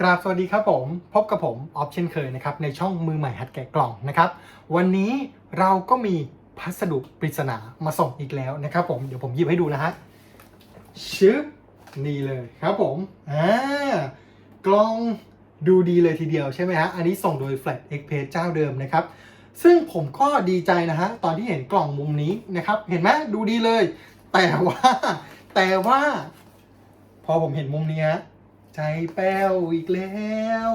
กราบสวัสดีครับผม พบกับผมออฟเช่นเคยนะครับในช่องมือใหม่หัดแกะกล่องนะครับ วันนี้เราก็มีพัสดุปริศนามาส่งอีกแล้วนะครับผมเดี๋ยวผมหยิบให้ดูนะฮะชึบนี่เลยครับผมอ่ากล่องดูดีเลยทีเดียวใช่ไหมฮะ อันนี้ส่งโดย Flat Express เจ้าเดิมนะครับ ซึ่งผมก็ดีใจนะฮะ ตอนที่เห็นกล่องมุมนี้นะครับ เห็นไหมดูดีเลย แต่ว่า แต่ว่า พอผมเห็นมุมนี้ฮะ ใจแป้วอีกแล้ว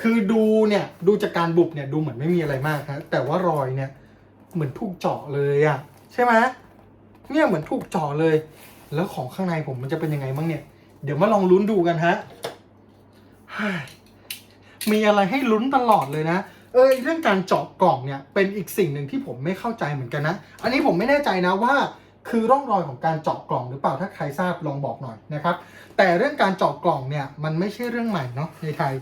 คือดูเนี่ยดูจากการบุบเนี่ยดูเหมือนไม่มีอะไรมากฮะแต่ว่ารอยเนี่ยเหมือนถูกเจาะเลยอะใช่ไหมเนี่ยเหมือนถูกเจาะเลย แล้วของข้างในผมมันจะเป็นยังไงบ้างเนี่ย เดี๋ยวมาลองลุ้นดูกันฮะมีอะไรให้ลุ้นตลอดเลยนะ เออเรื่องการเจาะกล่องเนี่ยเป็นอีกสิ่งหนึ่งที่ผมไม่เข้าใจเหมือนกันนะ อันนี้ผมไม่แน่ใจนะว่า คือร่องรอยของการเจาะกล่องหรือเปล่าถ้าใครทราบลองบอกหน่อยนะครับ แต่เรื่องการเจาะกล่องเนี่ยมันไม่ใช่เรื่องใหม่เนาะในไทย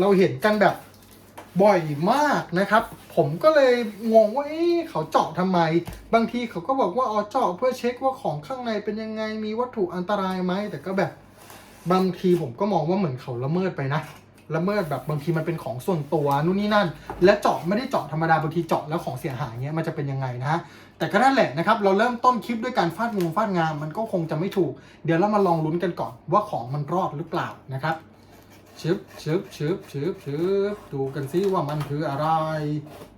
เราเห็นกันแบบบ่อยมากนะครับ ผมก็เลยงงว่าเอ๊ะเขาเจาะทำไม บางทีเขาก็บอกว่าอ๋อเจาะเพื่อเช็คว่าของข้างในเป็นยังไงมีวัตถุอันตรายไหมแต่ก็แบบบางทีผมก็มองว่าเหมือนเขาละเมิดไปนะ ละเมิดแบบบางทีมันเป็นของส่วนตัวนู่นนี่นั่น และเจาะไม่ได้เจาะธรรมดาบางทีเจาะแล้วของเสียหายเงี้ยมันจะเป็นยังไงนะฮะแต่ก็นั่นแหละนะครับ เราเริ่มต้นคลิปด้วยการฟาดงูฟาดงามมันก็คงจะไม่ถูก เดี๋ยวเรามาลองลุ้นกันก่อนว่าของมันรอดหรือเปล่านะครับชึบชึบชึบชึบชึบดูกันซิว่ามันคืออะไร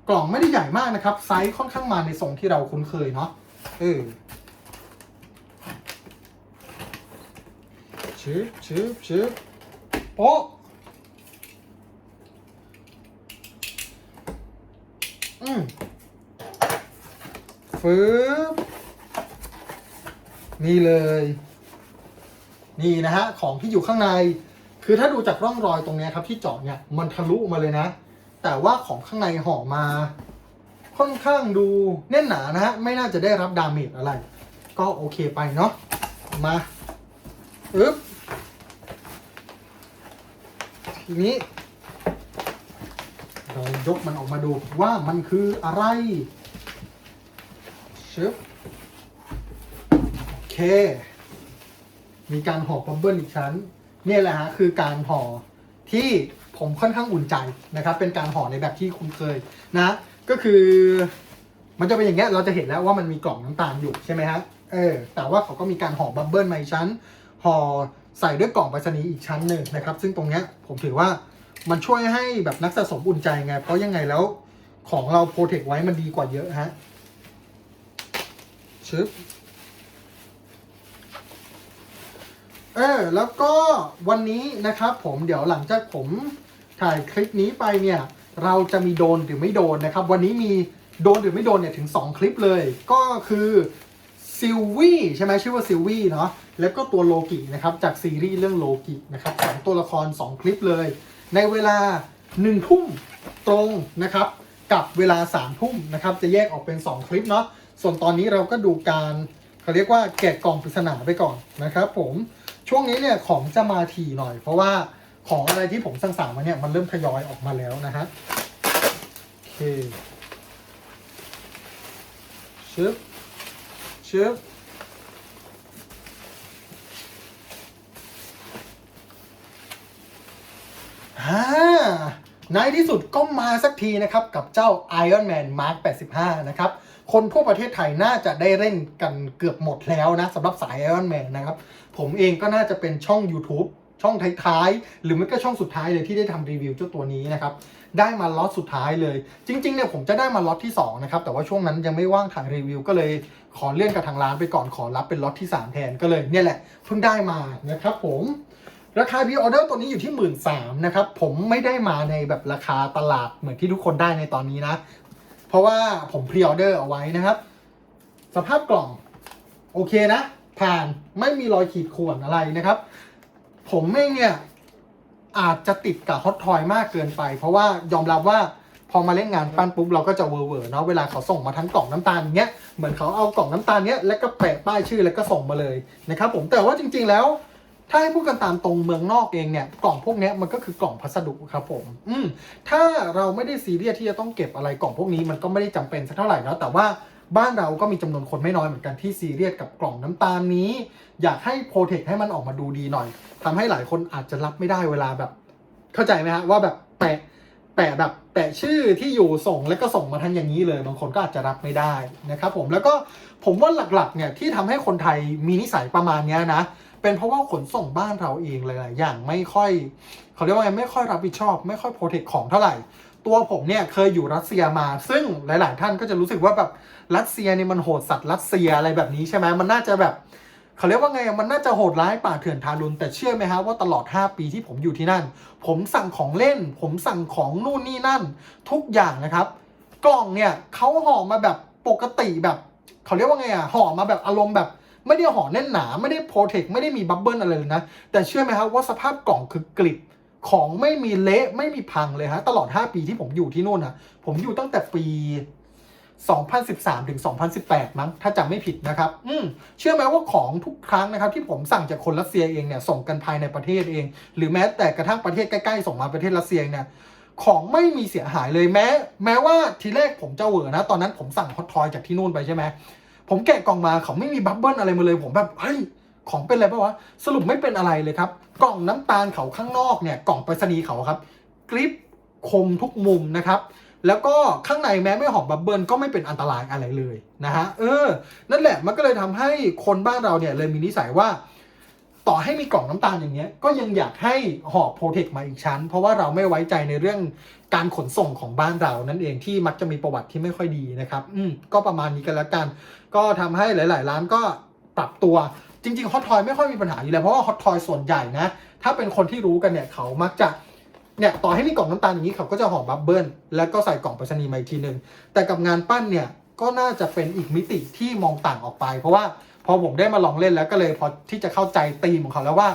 กล่องไม่ได้ใหญ่มากนะครับ ไซส์ค่อนข้างมาในทรงที่เราคุ้นเคยเนาะเออชึบชึบชึบโป๊ะ อืมฟืบนี่เลย นี่นะฮะ ของที่อยู่ข้างใน คือถ้าดูจากร่องรอยตรงนี้ครับที่เจาะเนี่ยมันทะลุมาเลยนะ แต่ว่าของข้างในห่อมา ค่อนข้างดูแน่นหนานะฮะ ไม่น่าจะได้รับดาเมจอะไร ก็โอเคไปเนาะมาอึ๊บทีนี้ ยกมันออกมาดูว่ามันคืออะไรชึบโอเค มีการห่อบับเบิ้ลอีกชั้น เนี่ยแหละฮะคือการห่อที่ผมค่อนข้างอุ่นใจนะครับ เป็นการห่อในแบบที่คุ้นเคยนะ ก็คือ มันจะเป็นอย่างเงี้ยเราจะเห็นแล้วว่ามันมีกล่องน้ำตาลอยู่ใช่ไหมฮะเออแต่ว่าเขาก็มีการห่อบับเบิ้ลมาอีกชั้นห่อใส่ด้วยกล่องไปรษณีย์อีกชั้นหนึ่งนะครับ ซึ่งตรงเนี้ยผมถือว่า มันช่วยให้แบบนักสะสมอุ่นใจไง เพราะยังไงแล้วของเราโปรเทคไว้มันดีกว่าเยอะฮะชึบเออแล้วก็วันนี้นะครับผมเดี๋ยวหลังจากผมถ่ายคลิปนี้ไปเนี่ย เราจะมีโดนหรือไม่โดนนะครับ วันนี้มีโดนหรือไม่โดนเนี่ยถึง 2 คลิปเลย ก็คือซิลวี่ใช่ไหมชื่อว่าซิลวี่เนาะแล้วก็ตัวโลกินะครับ จากซีรีส์เรื่องโลกินะครับสองตัวละคร 2 คลิปเลย ในเวลา1ทุ่มตรงนะครับ กับเวลา3ทุ่มนะครับจะแยกออกเป็น 2 คลิปเนาะส่วนตอนนี้เราก็ดูการเขาเรียกว่าแกะกล่องปริศนาไปก่อนนะครับ ผมช่วงนี้เนี่ยของจะมาถี่หน่อย เพราะว่าของอะไรที่ผมสั่งสามมาเนี่ยมันเริ่มทยอยออกมาแล้วนะฮะโอเคชึบชึบ อ่าในที่สุดก็มาสักทีนะครับกับเจ้า Iron Man Mark 85 นะครับ คนทั่วประเทศไทยน่าจะได้เล่นกันเกือบหมดแล้วนะสำหรับสาย Iron Man นะครับ ผมเองก็น่าจะเป็นช่อง YouTube ช่องท้ายๆ หรือไม่ก็ช่องสุดท้ายเลยที่ได้ทำรีวิวเจ้าตัวนี้นะครับ ได้มาล็อตสุดท้ายเลย จริงๆเนี่ยผมจะได้มาล็อตที่ 2 นะครับ แต่ว่าช่วงนั้นยังไม่ว่างถ่ายรีวิว ก็เลยขอเลื่อนกับทางร้านไปก่อนขอรับเป็นล็อตที่ 3 แทนก็เลยเนี่ยแหละเพิ่งได้มานะครับผม ราคา pre order ตัวนี้อยู่ที่1 3ื่นนะครับ ผมไม่ได้มาในแบบราคาตลาดเหมือนที่ทุกคนได้ในตอนนี้นะ เพราะว่าผม pre order เอาไว้นะครับ สภาพกล่อง โอเคนะ ผ่านไม่มีรอยขีดข่วนอะไรนะครับ ผมเองเนี่ยอาจจะติดกับฮอตทอยมากเกินไป เพราะว่ายอมรับว่าพอมาเล่นงานปั้นปุ๊บเราก็จะเวอร์เวอร์เนาะเวลาเขาส่งมาทั้งกล่องน้ำตาลอย่างเงี้ยเหมือนเขาเอากล่องน้ำตาลเนี้ยแล้วก็แปะป้ายชื่อแล้วก็ส่งมาเลยนะครับผมแต่ว่าจริง ๆแล้ว ถ้าให้พูดกันตามตรงเมืองนอกเองเนี่ยกล่องพวกนี้มันก็คือกล่องพัสดุครับผม อืมถ้าเราไม่ได้ซีเรียสที่จะต้องเก็บอะไรกล่องพวกนี้มันก็ไม่ได้จำเป็นสักเท่าไหร่นะแต่ว่าบ้านเราก็มีจำนวนคนไม่น้อยเหมือนกันที่ซีเรียสกับกล่องน้ำตาลนี้ อยากให้โปรเทคให้มันออกมาดูดีหน่อยทำให้หลายคนอาจจะรับไม่ได้เวลาแบบ เข้าใจไหมฮะว่าแบบแปะแปะแบบแปะชื่อที่อยู่ส่งแล้วก็ส่งมาทั้งอย่างนี้เลย บางคนก็อาจจะรับไม่ได้นะครับผมแล้วก็ผมว่าหลักๆเนี่ยที่ทำให้คนไทยมีนิสัยประมาณนี้นะ เป็นเพราะว่าขนส่งบ้านเราเองเลยหลายอย่างไม่ค่อยเขาเรียกว่าไงไม่ค่อยรับผิดชอบ ไม่ค่อยโปรเทคของเท่าไหร่ ตัวผมเนี่ยเคยอยู่รัสเซียมา ซึ่งหลาย ๆ ท่านก็จะรู้สึกว่าแบบรัสเซียเนี่ยมันโหดสัตว์รัสเซียอะไรแบบนี้ใช่ไหมมันน่าจะแบบเขาเรียกว่าไงมันน่าจะโหดร้ายป่าเถื่อนทารุณแต่เชื่อไหมฮะว่าตลอด 5 ปีที่ผมอยู่ที่นั่น ผมสั่งของเล่น ผมสั่งของนู่นนี่นั่น ทุกอย่างนะครับ กล่องเนี่ยเขาห่อมาแบบปกติแบบเขาเรียกว่าไงอะห่อมาแบบอารมณ์แบบ ไม่ได้ห่อแน่นหนา ไม่ได้โปรเทคไม่ได้มีบับเบิลอะไรเลยนะ แต่เชื่อไหมครับว่าสภาพกล่องคือกริบของไม่มีเละไม่มีพังเลยฮะตลอด 5 ปีที่ผมอยู่ที่นู่นนะผมอยู่ตั้งแต่ปี 2013 ถึง 2018 มั้ง ถ้าจำไม่ผิดนะครับ อืมเชื่อไหมว่าของทุกครั้งนะครับ ที่ผมสั่งจากคนรัสเซียเองเนี่ยส่งกันภายในประเทศเอง หรือแม้แต่กระทั่งประเทศใกล้ๆส่งมาประเทศรัสเซียเนี่ยของไม่มีเสียหายเลยแม้ แม้ว่าทีแรกผมจะเหวอนะ ตอนนั้นผมสั่งฮอตทอยจากที่นู่นไปใช่ไหม ผมแกะกล่องมาเขาไม่มีบับเบิ้ลอะไรมาเลย ผมแบบเฮ้ยของเป็นอะไรปะวะสรุปไม่เป็นอะไรเลยครับ กล่องน้ำตาลเขาข้างนอกเนี่ยกล่องไปรษณีย์เขาครับกริปคมทุกมุมนะครับ แล้วก็ข้างในแม้ไม่หอมบับเบิลก็ไม่เป็นอันตรายอะไรเลยนะฮะเออ นั่นแหละมันก็เลยทำให้คนบ้านเราเนี่ยเลยมีนิสัยว่า ต่อให้มีกล่องน้ำตาลอย่างเงี้ยก็ยังอยากให้ห่อโปรเทคมาอีกชั้น เพราะว่าเราไม่ไว้ใจในเรื่องการขนส่งของบ้านเรานั่นเองที่มักจะมีประวัติที่ไม่ค่อยดีนะครับอืมก็ประมาณนี้กันแล้วกัน ก็ทำให้หลาย ๆ ร้านก็ปรับตัวจริงๆฮอตทอยไม่ค่อยมีปัญหาอยู่แล้วเพราะว่าฮอตทอยส่วนใหญ่นะ ถ้าเป็นคนที่รู้กันเนี่ยเขามักจะเนี่ยต่อให้มีกล่องน้ำตาลอย่างนี้เขาก็จะห่อบับเบิลแล้วก็ใส่กล่องไปรษณีย์มาอีกทีหนึ่งแต่กับงานปั้นเนี่ย ก็น่าจะเป็นอีกมิติที่มองต่างออกไป เพราะว่าพอผมได้มาลองเล่นแล้วก็เลยพอที่จะเข้าใจธีมของเขาแล้วว่า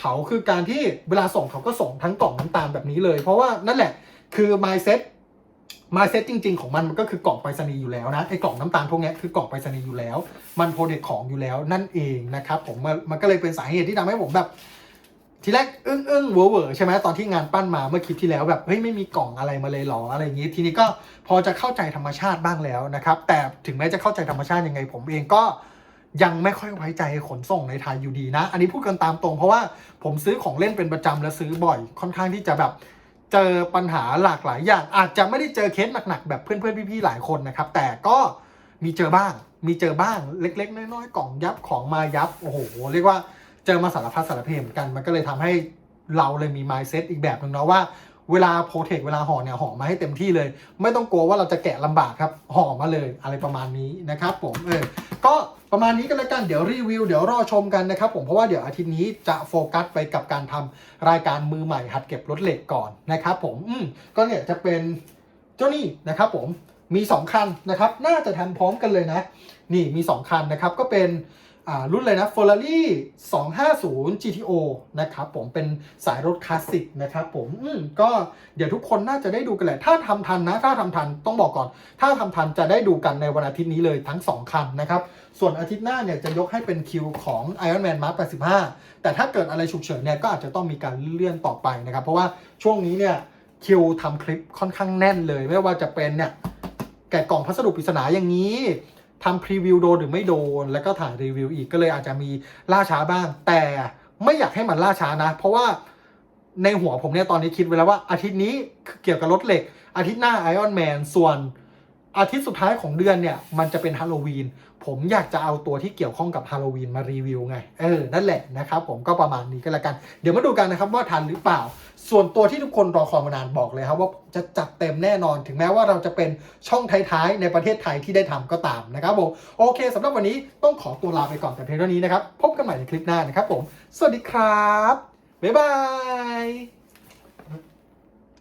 เขาคือการที่เวลาส่งเขาก็ส่งทั้งกล่องน้ำตาลแบบนี้เลย เพราะว่านั่นแหละคือ mindset mindset จริง ๆ ของมันมันก็คือกล่องไปรษณีย์อยู่แล้วนะไอ้กล่องน้ำตาลพวกนี้คือกล่องไปรษณีย์อยู่แล้ว มันโปรเดกของอยู่แล้วนั่นเองนะครับผมมันมันก็เลยเป็นสาเหตุที่ทำให้ผมแบบ ทีแรกอึ้งอึ้งเวอร์เวอร์ใช่ไหมตอนที่งานปั้นมาเมื่อคลิปที่แล้วแบบเฮ้ยไม่มีกล่องอะไรมาเลยหรออะไรอย่างนี้ ทีนี้ก็พอจะเข้าใจธรรมชาติบ้างแล้วนะครับ แต่ถึงแม้จะเข้าใจธรรมชาติยังไง ผมเองก็ยังไม่ค่อยไว้ใจขนส่งในไทยอยู่ดีนะ อันนี้พูดกันตามตรง เพราะว่าผมซื้อของเล่นเป็นประจำและซื้อบ่อย ค่อนข้างที่จะแบบเจอปัญหาหลากหลายอย่าง อาจจะไม่ได้เจอเคสหนักๆแบบเพื่อนๆพี่ๆหลายคนนะครับ แต่ก็มีเจอบ้าง มีเจอบ้างเล็ก ๆ น้อยๆกล่องยับของมายับโอ้โหเรียกว่า เจอมาสารพัดสารเพเหมือนกัน มันก็เลยทำให้เราเลยมี mindset อีกแบบหนึ่งเนาะว่าเวลาโปรเทคเวลาห่อเนี่ยห่อมาให้เต็มที่เลย ไม่ต้องกลัวว่าเราจะแกะลำบากครับห่อมาเลยอะไรประมาณนี้นะครับผมเออก็ประมาณนี้ก็แล้วกันเดี๋ยวรีวิวเดี๋ยวรอชมกันนะครับผมเพราะว่าเดี๋ยวอาทิตย์นี้จะโฟกัสไปกับการทำรายการมือใหม่หัดเก็บรถเหล็กก่อนนะครับผมอืมก็เนี่ยจะเป็นเจ้านี่นะครับผมมี 2 คันนะครับ น่าจะทำพร้อมกันเลยนะ นี่มี 2 คันนะครับก็เป็น รุ่นเลยนะ Ferrari 250 GTO นะครับผมเป็นสายรถคลาสสิกนะครับผมอืมก็เดี๋ยวทุกคนน่าจะได้ดูกันแหละ ถ้าทำทันนะ ถ้าทำทันต้องบอกก่อน ถ้าทำทันจะได้ดูกันในวันอาทิตย์นี้เลยทั้ง 2 คันนะครับ ส่วนอาทิตย์หน้าเนี่ยจะยกให้เป็นคิวของ Iron Man Mark 85 แต่ถ้าเกิดอะไรฉุกเฉินเนี่ยก็อาจจะต้องมีการเลื่อนต่อไปนะครับ เพราะว่าช่วงนี้เนี่ยคิวทำคลิปค่อนข้างแน่นเลย ไม่ว่าจะเป็นเนี่ยแกะกล่องพัสดุปริศนาอย่างนี้ ทำพรีวิวโดนหรือไม่โดน แล้วก็ถ่ายรีวิวอีกก็เลยอาจจะมีล่าช้าบ้าง แต่ไม่อยากให้มันล่าช้านะ เพราะว่าในหัวผมเนี่ยตอนนี้คิดไว้แล้วว่าอาทิตย์นี้เกี่ยวกับรถเหล็ก อาทิตย์หน้าไอออนแมนส่วนอาทิตย์สุดท้ายของเดือนเนี่ย มันจะเป็นฮาโลวีนผมอยากจะเอาตัวที่เกี่ยวข้องกับฮาโลวีนมารีวิวไง เออ นั่นแหละนะครับผมก็ประมาณนี้ก็แล้วกัน เดี๋ยวมาดูกันนะครับว่าทันหรือเปล่า ส่วนตัวที่ทุกคนรอคอยมานานบอกเลยครับว่าจะจัดเต็มแน่นอน ถึงแม้ว่าเราจะเป็นช่องท้ายๆในประเทศไทยที่ได้ทำก็ตามนะครับผมโอเคสำหรับวันนี้ต้องขอตัวลาไปก่อนแต่เพียงเท่านี้นะครับพบกันใหม่ในคลิปหน้านะครับผม สวัสดีครับบ๊ายบาย